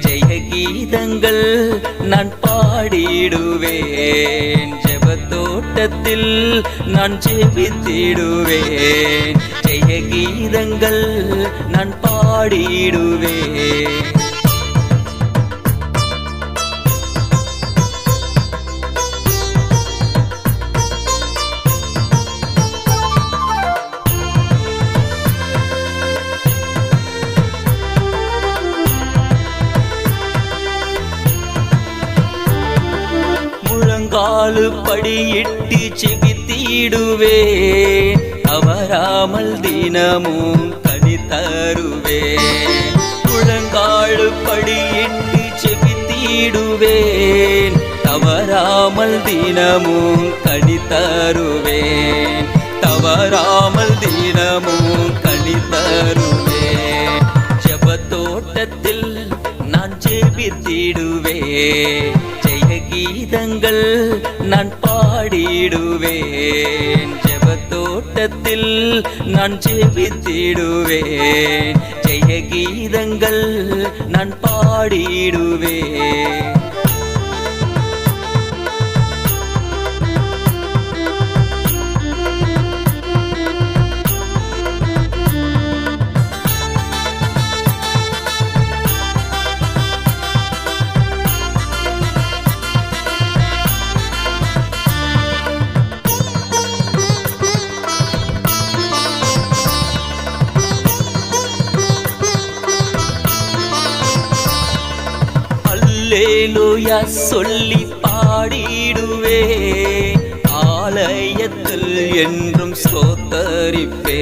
ஜெய கீதங்கள் நான் பாடிடுவேன். ஜெபத்தோட்டத்தில் நான் ஜெபித்திடுவேன். ஜெய கீதங்கள் நான் பாடிடுவேன். காலு படியிட்டு செபித்திடுவேன் தவறாமல் தினமும் கனி தருவே முழங்காலு படியிட்டு செபித்திடுவேன் தவறாமல் தினமும் கனி தருவேன் தவறாமல் தினமும் கனி தருவேன் ஜெபத்தோட்டத்தில் நான் ஜெபித்திடுவேன் ஜெய கீதங்கள் நான் பாடிடுவேன். ஜெபத்தோட்டத்தில் நான் ஜெபித்திடுவேன். ஜெய கீதங்கள் நான் பாடிடுவேன். அல்லேலூயா சொல்லி பாடிடுவே. ஆலயத்தில் என்றும் சோத்தரிப்பே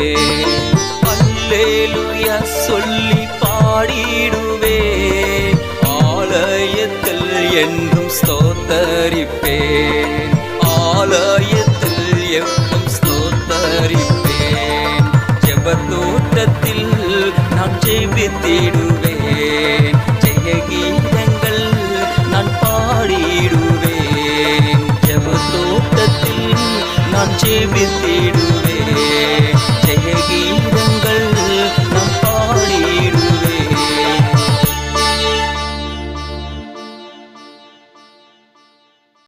அல்லேலூயா சொல்லி பாடிடுவே. ஆலயத்தில் என்றும் ஸ்தோத்தரிப்பே. ஆலயத்தில் எப்பும் ஸ்தோத்தரிப்பேன் ஜெபத்தோட்டத்தில் நான் ஜெபித்திடுவேன். చేపిస్తాడు